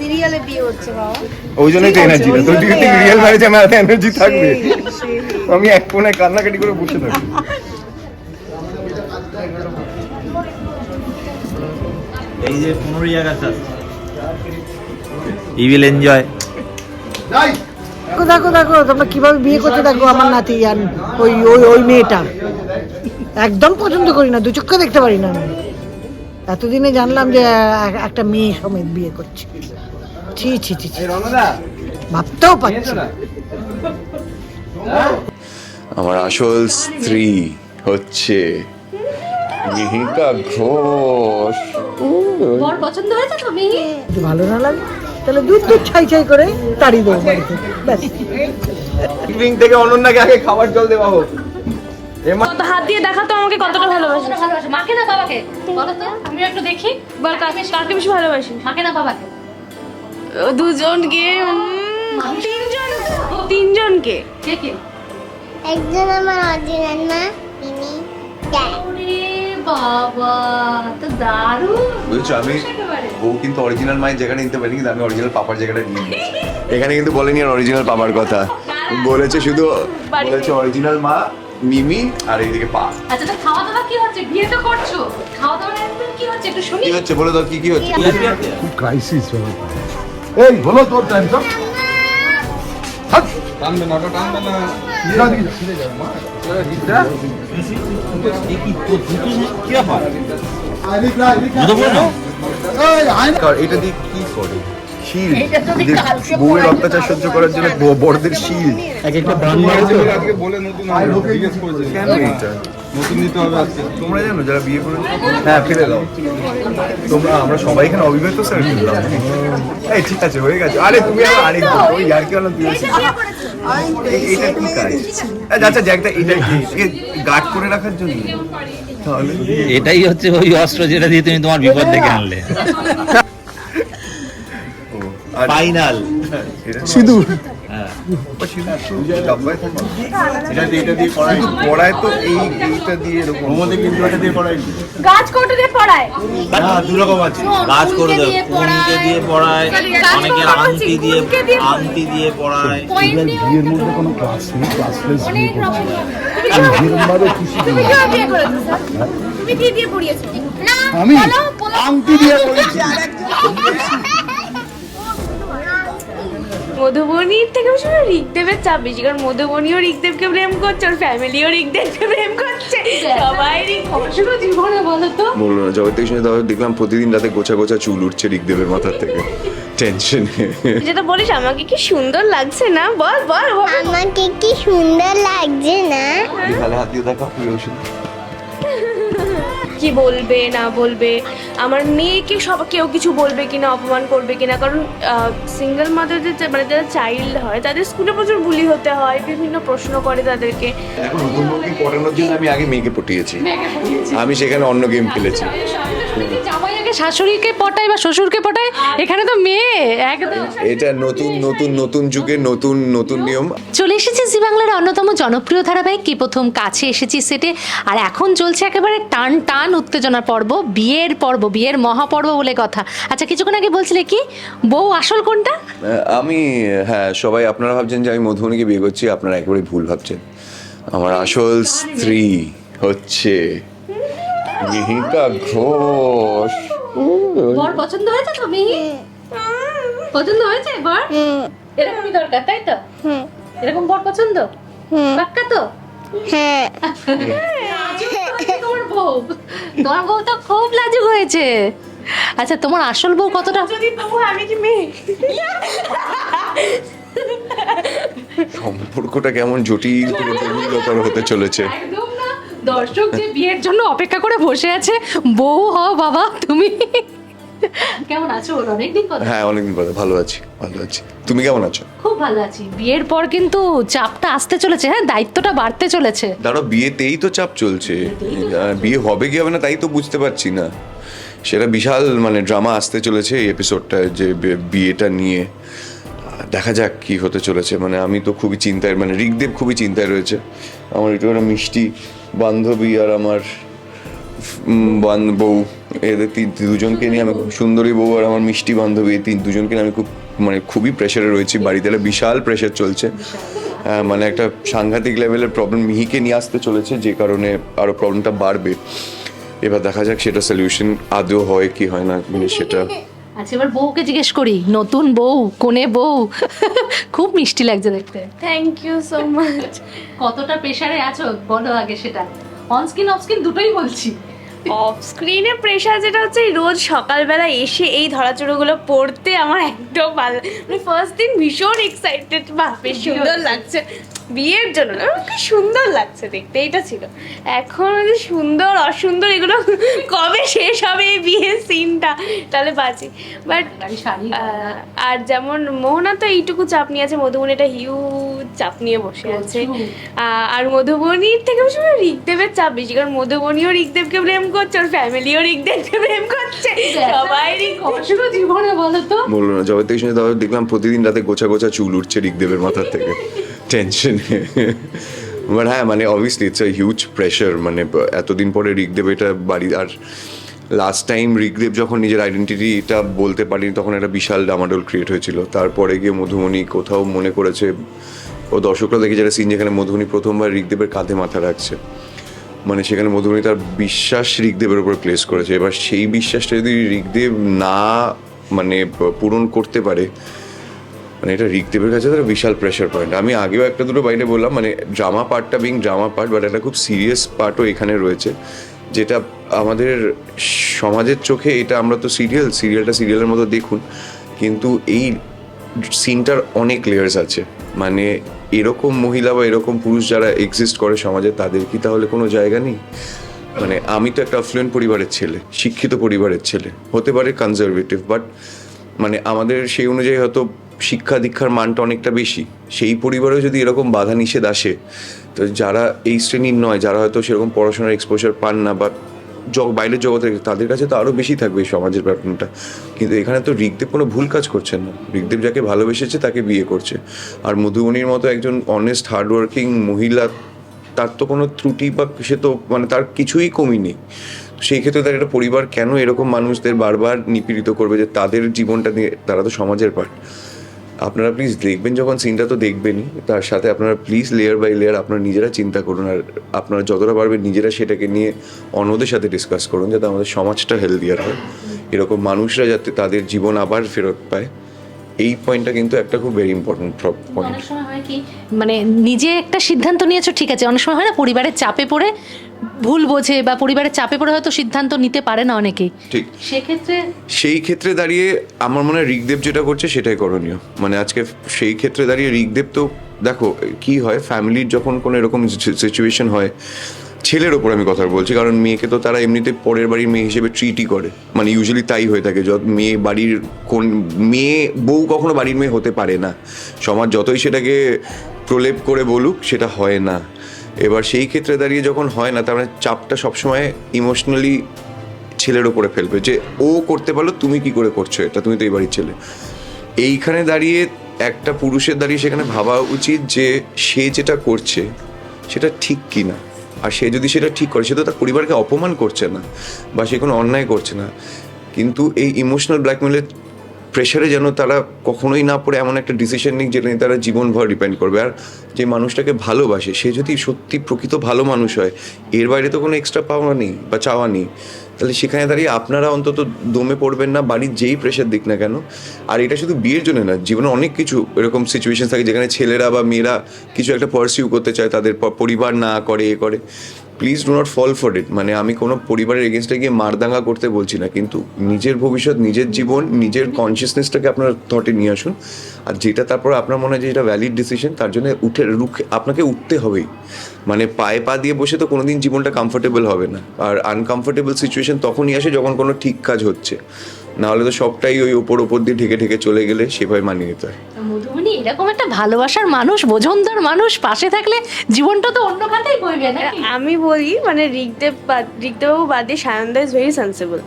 সিরিয়ালে বিয়ে হচ্ছে বাবা। ওই জন্যই তো এনার্জি না তোর জন্যই রিয়েল ম্যারেজে আমার এনার্জি থাকবে। আমি এক কোণে কান্নাকাটি করে বসে থাকি এই যে পনেরোই আগস্ট আসছে ই উইল এনজয় দেখো দেখো দেখো তোমরা কীভাবে বিয়ে করতে দেখো আমার নাতি আর ওই ওই ওই মেয়েটা। একদম পছন্দ করি না দু চক্ষে দেখতে পারি না আমি। এতদিনে জানলাম যে একটা মেয়ে সমেত বিয়ে করছে। ছি ছি ছি ছি। ভাবতেও পারছি আমার আসল স্ত্রী হচ্ছে মিহিকা ঘোষ। পছন্দ হয়েছে তো মিহি? ভালো না লাগে তাহলে দুধ দুধ ছাই ছাই করে তাড়িয়ে দেবো বাড়িতে। ব্যাস। থেকে অনন্যাকে আগে খাবার জল দেওয়া হোক। কত হাত দিয়ে দেখাতো আমাকে কতটা ভালোবাসে। মাকে না বাবাকে? বলো তো। আমিও একটু দেখি বল কাকে কাকে বেশি ভালোবাসি? মাকে না বাবাকে? ও দুজনকে তিনজন তিনজনকে। কে কে? একজন আমার অরিজিনাল মা মিনি বাবা তো দারুণ। বুঝছ আমি ও কিন্তু অরিজিনাল মায়ের জায়গাটা নিতে পারিনি কিন্তু আমি অরিজিনাল পাপার জায়গাটা নিয়ে এখানে কিন্তু বলেনি আর অরিজিনাল পাপার কথা। বলেছে শুধু বলেছে অরিজিনাল মা মিমি আর এইদিকে পা। আচ্ছা তো খাওয়া দাওয়া কি হচ্ছে? বিয়ে তো করছ। খাওয়া দাওয়া একদম কি হচ্ছে? একটু শুনি। কি হচ্ছে? বলে দাও কি কি হচ্ছে? খুব ক্রাইসিস এই হলো তোর টাইম তো। টানবে না ওটা টানবে না। ছিঁড়ে যাবে মা। কি এটা দিয়ে কি করে? শিল। বউয়ের অত্যাচার সহ্য করার জন্য বড়দের শিল। এক একটা ব্রান্ড আজকে বলে নতুন জিজ্ঞেস করেছে। কেন? এটা নতুন নিতে হবে আজকে। তোমরা জানো যারা বিয়ে করেছ হ্যাঁ ফেলে দাও। তোমরা আমরা সবাই এখানে অবিবাহিত স্যার ফেললাম এই ঠিক আছে হয়ে গেছে। আরে তুমি আবার আরেক ওই আর কি তুই কাজ? আচ্ছা, জ্যাকটা এটা কি গার্ড করে রাখার জন্য? এটাই হচ্ছে ওই অস্ত্র যেটা দিয়ে তুমি তোমার বিপদ ডেকে আনলে। আর ফাইনাল সিঁদুর। হ্যাঁ ডাব্বায় থাকে এটা দিয়ে এটা দিয়ে করাই পড়ায় তো এই এইটা দিয়ে এরকম ওমতে কিন্তু এটা দিয়ে গাছ কৌটো পড়ায় না দু রকম আছে কাজ করে দেয় কোনকে দিয়ে পড়ায়। অনেকের আংটি দিয়ে আংটি দিয়ে পড়ায় বিয়ের মধ্যে কোনো ক্লাস নেই ক্লাসলেস বিয়ে করছে। বিয়ের বাদে খুশি তুমি কি বিয়ে করেছ তুমি কি দিয়ে পড়িয়েছো? না আমি। আংটি দিয়ে করেছি মধুবনীর থেকে বেশি ঋগদেবের চাপ বেশি কারণ মধুবনিও ঋগদেবকে প্রেম করছে ওর ফ্যামিলিও ঋগদেবকে প্রেম করছে। সবাই ঋগ শুরু জীবনে বলো তো? বলল না জগৎ থেকে দেখলাম প্রতিদিন রাতে গোছা গোছা চুল উঠছে ঋগদেবের মাথার থেকে। টেনশনে যেটা বলিস আমাকে কি সুন্দর লাগছে না? বল বল আমাকে কি সুন্দর লাগছে না? তাহলে হাত দিয়ে দেখা প্রিয় কি বলবে না বলবে? আমার মেয়েকে সব কেউ কিছু বলবে কি না অপমান করবে কি না কারণ সিঙ্গেল মাদারদের যে- মানে যারা চাইল্ড হয় তাদের স্কুলে প্রচুর বুলি হতে হয় বিভিন্ন প্রশ্ন করে তাদেরকে। এখন পটানোর জন্য আমি আগে মেয়েকে পটিয়েছি। আমি সেখানে অন্য গেম খেলেছি। জামাই আগে শাশুড়িকে পটায় বা শ্বশুরকে পটায় এখানে তো মেয়ে একদম। এটা নতুন নতুন নতুন যুগে নতুন নতুন নিয়ম। চলে এসেছি জি বাংলার অন্যতম জনপ্রিয় ধারাবাহিক কি প্রথম কাছে এসেছি সেটে। আর এখন চলছে একেবারে টান টান উত্তেজনার পর্ব বিয়ের পর্ব বিয়ের মহাপর্ব বলে কথা। আচ্ছা কিছুক্ষণ আগে বলছিলে কি বউ আসল কোনটা? আমি হ্যাঁ সবাই আপনারা ভাবছেন যে আমি মধুবনীকে বিয়ে করছি আপনারা একেবারে ভুল ভাবছেন। আমার আসল স্ত্রী হচ্ছে মিহিকা ঘোষ। বর পছন্দ হয়েছে তো মিহি? পছন্দ হয়েছে বর? এরকমই দরকার তাই তো? এরকম বর পছন্দ? পাক্কা তো? হ্যাঁ। তোমার বউ। তোমার বউ তো খুব লাজুক হয়েছে। আচ্ছা তোমার আসল বউ কতটা? যদি তবু আমি কি মেয়ে? সম্পর্কটা কেমন জটিল করে হতে চলেছে। একদম দর্শক যে বিয়ের জন্য অপেক্ষা করে বসে আছে বউ হও বাবা তুমি। কেমন আছো? অনেকদিন পর। হ্যাঁ অনেকদিন পরে। ভালো আছি ভালো আছি। তুমি কেমন আছো? খুব ভালো আছি। বিয়ের পর কিন্তু চাপটা আসতে চলেছে হ্যাঁ দায়িত্বটা বাড়তে চলেছে। দাঁড়ো বিয়েতেই তো চাপ চলছে। বিয়ে হবে কি হবে না তাই তো বুঝতে পারছি না। সেটা বিশাল মানে ড্রামা আসতে চলেছে এই এপিসোডটা যে বিয়েটা নিয়ে। দেখা যাক কি হতে চলেছে। মানে আমি তো খুবই চিন্তায় মানে ঋগদেব খুবই চিন্তায় রয়েছে। আমার একটু একটা মিষ্টি বান্ধবী আর আমার বউ, এদের তিন- দুজনকে নিয়ে আমি খুব সুন্দরী বউ আর আমার মিষ্টি বান্ধবী, এই তিন দুজনকে নিয়ে আমি খুব মানে খুবই প্রেশারে রয়েছি। বাড়িতে একটা বিশাল প্রেশার চলছে। মানে একটা সাংঘাতিক লেভেলের প্রবলেম মিহিকে নিয়ে আসতে চলেছে, যে কারণে আরও প্রবলেমটা বাড়বে। এবার দেখা যাক সেটা সলিউশন আদৌ হয় কি হয় না মানে সেটা আচ্ছা এবার বউকে জিজ্ঞেস করি। নতুন বউ কোনে বউ? খুব মিষ্টি লাগছে দেখতে। থ্যাংক ইউ সো মাচ কতটা প্রেসারে আছো? বলো আগে সেটা। অন স্ক্রিন অফ স্ক্রিন দুটোই বলছি। অফ স্ক্রিনে প্রেশার যেটা হচ্ছে রোজ সকালবেলা এসে এই ধরাচড়োগুলো পড়তে আমার একদম ভালো মানে ফার্স্ট দিন ভীষণ এক্সাইটেড বেশ সুন্দর লাগছে। বিয়ের জন্য না কি সুন্দর লাগছে দেখতে এটা ছিল। এখন যে সুন্দর অসুন্দর এগুলো কবে শেষ হবে এই বিয়ের সিনটা তাহলে বাজে। বাট আর যেমন মোহনা তো এইটুকু চাপ নিয়ে আছে মধুবনী এটা হিউজ চাপ নিয়ে বসে আছে। আর মধুবনীর থেকে বেশি ঋগদেবের চাপ বেশি কারণ মধুবনীও ঋগদেবকে প্রেম করছে ওর ফ্যামিলিও ঋগদেবকে প্রেম করছে। সবাই কষ্ট জীবনে বলো তো? বলল না জগৎ থেকে শুনে দেখলাম প্রতিদিন রাতে গোছা গোছা চুল উঠছে ঋগদেবের মাথার থেকে। টেনশনে বাট হ্যাঁ মানে obviously it's a huge pressure মানে এতদিন পরে ঋগদেব এটা বাড়ি, আর লাস্ট টাইম ঋগদেব যখন নিজের আইডেন্টিটিটা বলতে পারিনি, তখন একটা বিশাল ডামাডোল ক্রিয়েট হয়েছিল। তারপরে গিয়ে মধুমণি কোথাও মনে করেছে, ও দর্শকরা দেখে যারা সিন যেখানে মধুমণি প্রথমবার ঋগদেবের কাঁধে মাথা রাখছে। মানে সেখানে মধুমণি তার বিশ্বাস ঋগদেবের উপর প্লেস করেছে। এবার সেই বিশ্বাসটা যদি ঋগদেব না মানে পূরণ করতে পারে মানে এটা ঋগদেবের কাছে একটা বিশাল প্রেশার পয়েন্ট আমি আগেও একটা দুটো বাইরে বললাম মানে ড্রামা পার্টটা বিং ড্রামা পার্ট বাট একটা খুব সিরিয়াস পার্টও এখানে রয়েছে, যেটা আমাদের সমাজের চোখে এটা আমরা তো সিরিয়াল সিরিয়ালটা সিরিয়ালের মতো দেখুন, কিন্তু এই সিনটার অনেক লেয়ার্স আছে। মানে এরকম মহিলা বা এরকম পুরুষ যারা এক্সিস্ট করে সমাজে, তাদের কি তাহলে কোনো জায়গা নেই? মানে আমি তো একটা অফ্লুয়েন্ট পরিবারের ছেলে, শিক্ষিত পরিবারের ছেলে, হতে পারে কনজারভেটিভ বাট মানে আমাদের সেই অনুযায়ী হয়তো শিক্ষা দীক্ষার মানটা অনেকটা বেশি। সেই পরিবারেও যদি এরকম বাধা নিষেধ আসে, তো যারা এই শ্রেণির নয়, যারা হয়তো সেরকম পড়াশোনার এক্সপোজার পান না বা জগ, বাইরের জগতের তাদের কাছে তো আরও বেশি থাকবে সমাজের প্যাটার্নটা কিন্তু এখানে তো ঋগদেব কোনো ভুল কাজ করছেন না। ঋগদেব যাকে ভালোবেসেছে তাকে বিয়ে করছে। আর মধুবনির মতো একজন অনেস্ট হার্ডওয়ার্কিং মহিলা, তার তো কোনো ত্রুটি বা সে তো মানে তার কিছুই কমি নেই। সেই ক্ষেত্রে তার একটা পরিবার কেন এরকম মানুষদের বারবার নিপীড়িত করবে যে তাদের জীবনটা নিয়ে তারা তো সমাজের পার্ট আপনারা প্লিজ দেখবেন, যখন সিনটা তো দেখবেনই, তার সাথে আপনারা প্লিজ লেয়ার বাই লেয়ার আপনারা নিজেরা চিন্তা করুন, আর আপনারা যতটা পারবেন নিজেরা সেটাকে নিয়ে অন্যদের সাথে ডিসকাস করুন, যাতে আমাদের সমাজটা হেলদিয়ার হয়। এরকম মানুষরা যাতে তাদের জীবন আবার ফেরত পায়, এই পয়েন্টটা কিন্তু একটা খুব ভেরি ইম্পর্টেন্ট পয়েন্ট মানে নিজে একটা সিদ্ধান্ত নিয়েছো, ঠিক আছে, অনেক সময় হয় না, পরিবারের চাপে পড়ে ভুল বোঝে বা পরিবারের চাপে পড়ে হয়তো সিদ্ধান্ত নিতে পারে না অনেকেই ঠিক। সেক্ষেত্রে সেই ক্ষেত্রে দাঁড়িয়ে আমার মনে হয় ঋগদেব যেটা করছে সেটাই করণীয়। মানে আজকে সেই ক্ষেত্রে দাঁড়িয়ে ঋগদেব তো দেখো কি হয়? ফ্যামিলির যখন কোনো এরকম সিচুয়েশন হয় ছেলের ওপর আমি কথা বলছি। কারণ মেয়েকে তো তারা এমনিতে পরের বাড়ির মেয়ে হিসেবে ট্রিটই করে। মানে ইউজুয়ালি তাই হয়ে থাকে। যত মেয়ে বাড়ির কোন মেয়ে বউ কখনো বাড়ির মেয়ে হতে পারে না। সমাজ যতই সেটাকে প্রলেপ করে বলুক সেটা হয় না। এবার সেই ক্ষেত্রে দাঁড়িয়ে যখন হয় না, তার মানে চাপটা সবসময় ইমোশনালি ছেলের ওপরে ফেলবে যে, ও করতে পারল, তুমি কি করে করছ এটা? তুমি তো এই বাড়ির ছেলে। এইখানে দাঁড়িয়ে একটা পুরুষের দাঁড়িয়ে সেখানে ভাবা উচিত যে, সে যেটা করছে, সেটা ঠিক কি না আর সে যদি সেটা ঠিক করে, সে তো তার পরিবারকে অপমান করছে না বা সে কোনো অন্যায় করছে না। কিন্তু এই ইমোশনাল ব্ল্যাকমেলের প্রেশারে যেন তারা কখনোই না পড়ে, এমন একটা ডিসিশন নিক যেটা নিয়ে তারা জীবনভর ডিপেন্ড করবে। আর যে মানুষটাকে ভালোবাসে, সে যদি সত্যি প্রকৃত ভালো মানুষ হয়, এর বাইরে তো কোনো এক্সট্রা পাওয়া নেই বা চাওয়া নেই। তাহলে সেখানে দাঁড়িয়ে আপনারা অন্তত দমে পড়বেন না, বাড়ির যেই প্রেশার দিক না কেন। আর এটা শুধু বিয়ের জন্য না, জীবনে অনেক কিছু এরকম সিচুয়েশন থাকে যেখানে ছেলেরা বা মেয়েরা কিছু একটা পারসিউ করতে চায়, তাদের পরিবার না করে, এ করে। Please do not fall for it মানে আমি কোনো পরিবারের এগেনস্টে গিয়ে মারদাঙ্গা করতে বলছি না, কিন্তু নিজের ভবিষ্যৎ, নিজের জীবন, নিজের কনসিয়াসনেসটাকে আপনার থটে নিয়ে আসুন। আর যেটা তারপর আপনার মনে হয় যে এটা ভ্যালিড ডিসিশন তার জন্য উঠে, রুখে, আপনাকে উঠতে হবেই। মানে পায়ে পা দিয়ে বসে তো কোনোদিন জীবনটা কমফোর্টেবল হবে না। আর আনকমফোর্টেবল সিচুয়েশন তখনই আসে যখন কোনো ঠিক কাজ হচ্ছে। না হলে তো সবটাই ওই ওপর ওপর দিয়ে ঢেকে ঢেকে চলে গেলে সেভাবে মানিয়ে নিতে হয়। মধুবনী এরকম একটা ভালোবাসার মানুষ বোঝনদার মানুষ পাশে থাকলে জীবনটা তো অন্য খাতেই বইবে না আমি বলি মানে ঋগদেব ঋগদেববাবু বাদ দিয়ে সায়নদা ইজ ভেরি সেন্সিবল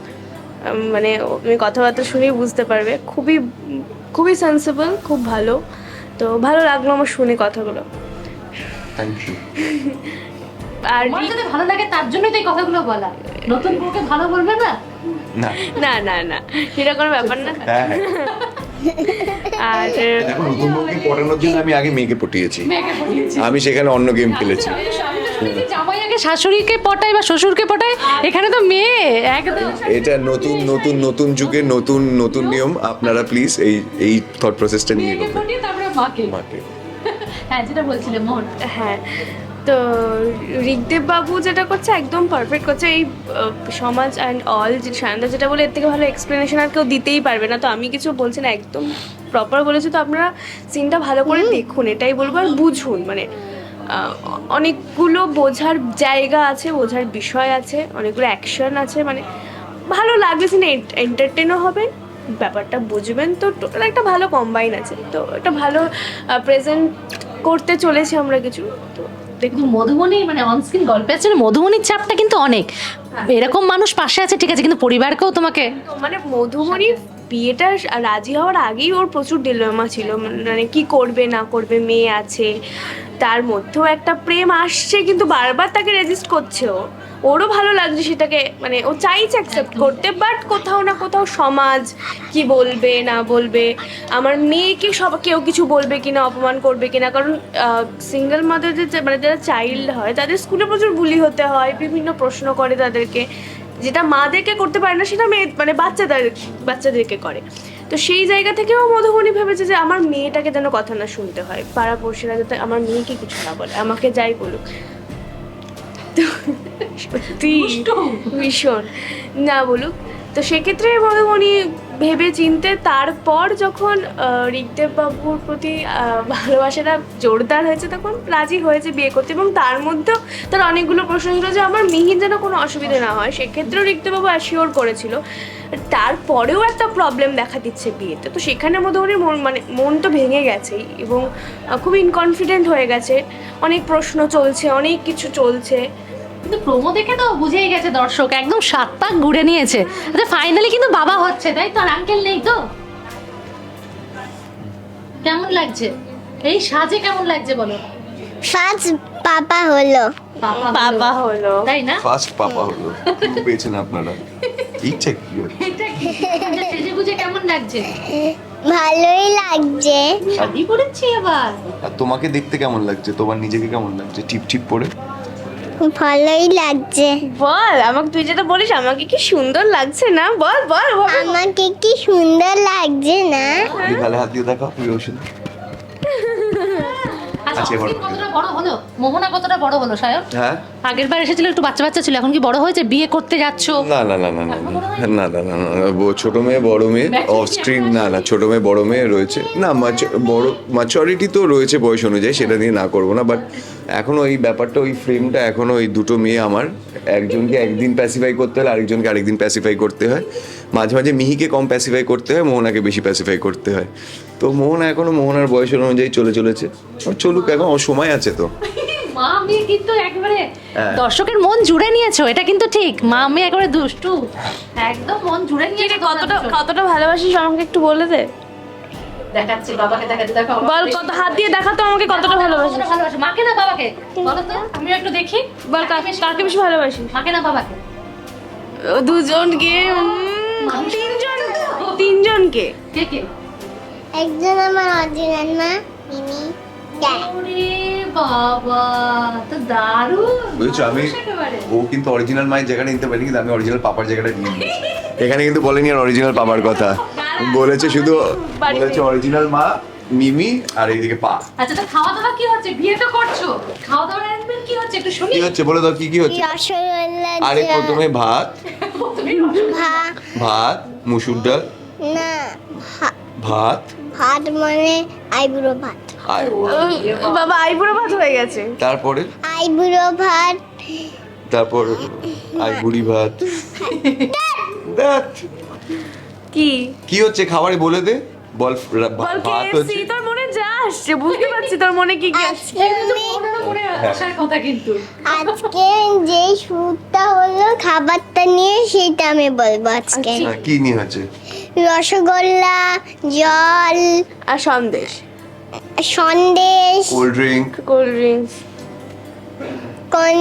মানে তুমি কথাবার্তা শুনেই বুঝতে পারবে। খুবই খুবই সেন্সিবল খুব ভালো। তো ভালো লাগল আমার শুনে কথাগুলো। আর ভালো লাগে তার জন্যই তো এই কথাগুলো বলা। নতুন বউকে ভালো বলবে না? না। না না না। সেটা কোনো ব্যাপার না। হ্যাঁ হ্যাঁ। আর দেখো নতুন বউকে পটানোর জন্য আমি আগে মেয়েকে পটিয়েছি। আমি সেখানে অন্য গেম খেলেছি। শুনেছি জামাই আগে শাশুড়িকে পটায় বা শ্বশুরকে পটায় এখানে তো মেয়ে একদম। এটা নতুন নতুন নতুন যুগের নতুন নতুন নিয়ম। আপনারা প্লিজ এই এই থট প্রসেসটা নিয়ে মাকে। হ্যাঁ যেটা বলছিলে মোহন। হ্যাঁ। তো ঋগদেব বাবু যেটা করছে একদম পারফেক্ট করছে। এই সমাজ অ্যান্ড অল যে সায়ন্দা যেটা বলে এর থেকে ভালো এক্সপ্লেনেশন আর কেউ দিতেই পারবে না। তো আমি কিছু বলছি না একদম প্রপার বলেছি। তো আপনারা সিনটা ভালো করে দেখুন এটাই বলব আর বুঝুন। মানে অনেকগুলো বোঝার জায়গা আছে বোঝার বিষয় আছে অনেকগুলো অ্যাকশন আছে। মানে ভালো লাগবে সিনে এন্টারটেনও হবেন ব্যাপারটা বুঝবেন। তো টোটাল একটা ভালো কম্বাইন আছে। তো একটা ভালো প্রেজেন্ট করতে চলেছি আমরা কিছু। তো দেখুন কিন্তু মধুবনী মানে অনস্ক্রিন গল্পে আছে। মধুবনীর চাপটা কিন্তু অনেক। এরকম মানুষ পাশে আছে ঠিক আছে কিন্তু পরিবারকেও তোমাকে মানে মধুমণির বিয়েটা রাজি হওয়ার আগেই ওর প্রচুর ডিলেমা ছিল মানে কি করবে না করবে মেয়ে আছে। তার মধ্যেও একটা প্রেম আসছে কিন্তু বারবার তাকে রেজিস্ট করছে ও। ওরও ভালো লাগছে সেটাকে মানে ও চাইছে অ্যাকসেপ্ট করতে বাট কোথাও না কোথাও সমাজ কি বলবে না বলবে আমার মেয়েকে সব কেউ কিছু বলবে কিনা অপমান করবে কিনা কারণ সিঙ্গেল মাদারদের যে- মানে যারা চাইল্ড হয় তাদের স্কুলে প্রচুর বুলি হতে হয় বিভিন্ন প্রশ্ন করে তাদেরকে। যেটা মাদেরকে করতে পারে না সেটা মেয়ে মানে বাচ্চাদের বাচ্চাদেরকে করে। তো সেই জায়গা থেকেও মধুবনী ভেবেছে যে আমার মেয়েটাকে যেন কথা না শুনতে হয়। পাড়া পড়শিরা যাতে আমার মেয়েকে কিছু না বলে আমাকে যাই বলুক। তো ভীষণ। না বলুক। তো সেক্ষেত্রে মধুবনী ভেবে চিনতে তারপর যখন ঋগদেব বাবুর প্রতি ভালোবাসাটা জোরদার হয়েছে, তখন রাজি হয়েছে বিয়ে করতে এবং তার মধ্যেও তার অনেকগুলো প্রশ্ন ছিল যে আমার মিহির যেন কোনো অসুবিধা না হয়। সেক্ষেত্রেও ঋগদেব বাবু অ্যাসিওর করেছিল। তারপরেও একটা প্রবলেম দেখা দিচ্ছে বিয়েতে। তো সেখানে মধুবনীর মন মানে মন তো ভেঙে গেছেই এবং খুব ইনকনফিডেন্ট হয়ে গেছে। অনেক প্রশ্ন চলছে, অনেক কিছু চলছে। কিন্তু প্রোমো দেখে তো বুঝেই গেছে দর্শক একদম সাত পাক ঘুরে নিয়েছে। আচ্ছা ফাইনালি কিন্তু বাবা হচ্ছে তাই তো? আর আঙ্কেল নেই তো? কেমন লাগছে? এই সাজে কেমন লাগছে বলো? ফার্স্ট পাপা হলো। বাবা বাবা হলো। তাই না? ফার্স্ট পাপা হলো। পেয়েছেন আপনারা। ইচ্ছা কি? এটা কি? আচ্ছা, সেজে গুজে কেমন লাগছে? ভালোই লাগছে। শাড়ি পরেছি আবার। আর তোমাকে দেখতে কেমন লাগছে? তোমার নিজেকে কেমন লাগছে? টিপ টিপ পরে? ভালোই লাগছে। বল আমাকে তুই যেটা বলিস আমাকে কি সুন্দর লাগছে না? বল বল। আমাকে কি সুন্দর লাগছে না? গালে হাত দিয়ে দেখাও প্রিয় ওষুধ আচ্ছা আচ্ছা, মোহনা কতটা বড় হলো সায়ন? হ্যাঁ? আগের বার এসেছিল একটু বাচ্চা বাচ্চা ছিল এখন কি বড় হয়েছে? বিয়ে করতে যাচ্ছ? না না না না না না না না না না ছোট মেয়ে বড় মেয়ে Maturity অফ স্ক্রিন না না ছোট মেয়ে বড় মেয়ে রয়েছে। না mature- বড় ম্যাচুরিটি তো রয়েছে বয়স অনুযায়ী সেটা নিয়ে না করব না বাট এখনও ওই ব্যাপারটা ওই ফ্রেমটা এখনও ওই দুটো মেয়ে আমার। একজনকে একদিন প্যাসিফাই করতে হলে আরেকজনকে আরেকদিন প্যাসিফাই করতে হয়। মাঝে মাঝে মিহিকে কম প্যাসিফাই করতে হয় মোহনাকে বেশি প্যাসিফাই করতে হয়। তো মোহনা এখনও মোহনার বয়সের অনুযায়ী চলে চলেছে। আর চলুক এখন ওর সময় আছে তো। মা মেয়ে কিন্তু একেবারে হ্যাঁ। দর্শকের মন জুড়ে নিয়েছো এটা কিন্তু ঠিক। মা মেয়ে একেবারে দুষ্টু। একদম মন জুড়ে কি নিয়েছে কতটা কতটা ভালোবাসিস আমাকে একটু বলে দে। দেখাচ্ছি বাবাকে দেখাচ্ছি দেখো বল কত হাত দিয়ে দেখাতো আমাকে কতটা ভালোবাসিস কতটা মাকে না বাবাকে? বলো তো আমিও একটু দেখি। বল কাকে কাকে বেশি ভালোবাসিস মাকে না বাবাকে? ও, দুজনকে তিনজন তিনজনকে। কে কে? একজন আমার অরিজিনাল মা মিমি বাবা তো দারুণ। বুঝেছ আমি ও কিন্তু অরিজিনাল মায়ের জায়গাটা নিতে পারিনি কিন্তু আমি অরিজিনাল পাপার জায়গাটা নিয়ে এখানে কিন্তু বলেনি আর অরিজিনাল পাপার কথা। বলেছে শুধু বলেছে অরিজিনাল মা মিমি আর এইদিকে পা। আচ্ছা তো খাওয়া দাওয়া কি হচ্ছে? বিয়ে তো করছ। খাওয়া দাওয়ার অ্যারেঞ্জমেন্ট কি হচ্ছে? একটু শুনি। কি হচ্ছে? বলে দাও কি কি হচ্ছে? রসগোল্লা আরে প্রথমে ভাত। ভাত। মুসুর ডাল। না ভাত। ভাত মানে আইবুড়ো ভাত। আর উম, বাবা। আইবুড়ো ভাত হয়ে গেছে। তারপরে? আইবুড়ো ভাত। তারপর আই বুড়ি ভাত। দেখ, কি? কি হচ্ছে? খাবারে বলে দে। বল ভাত হচ্ছে। তোর মনে যা আসছে বুঝতে পারছি তোর মনে কি কি আসছে। মনে আসার কথা কিন্তু। আজকে যে শুটটা হলো খাবারটা নিয়ে সেটা আমি বলব আজকে। হ্যাঁ, কি নিয়ে হচ্ছে? রসগোল্লা জল। আর sandesh. Sandesh. Cold drink cold drinks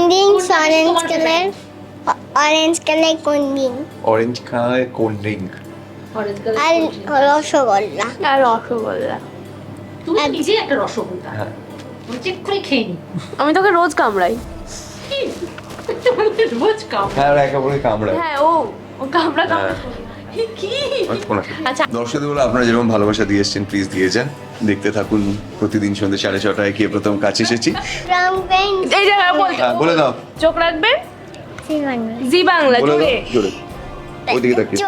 drinks orange colour orange colour কোন ড্রিঙ্ক অরেঞ্জ কালারের কোল্ড ড্রিঙ্ক আর রসগোল্লা। আর রসগোল্লা। তুমি নিজে একটা রসগোল্লা। হ্যাঁ। চেক করে খেয়ে নি। আমি তোকে রোজ কামড়াই। রোজ হ্যাঁ একে হ্যাঁ ও ও কামড়া কামড়া। কি? আচ্ছা। দর্শকদের আপনারা যেরকম ভালোবাসা দিয়ে এসছেন প্লিজ দিয়ে যান। দেখতে থাকুন প্রতিদিন সন্ধ্যে সাড়ে ছটায় গিয়ে প্রথম কাছে এসেছি। বল। দাও। চোখ রাখবেন জি বাংলা। জোরে। ওইদিকে তাকিয়ে।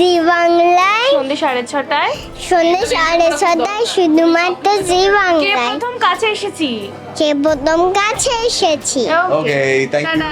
জি বাংলায়। সন্ধ্যে সাড়ে ছটায়। সন্ধ্যে সাড়ে ছটায় শুধুমাত্র জি কে বাংলায়। প্রথম কাছে এসেছি? যে প্রথম কাছে এসেছি? Okay thank you tata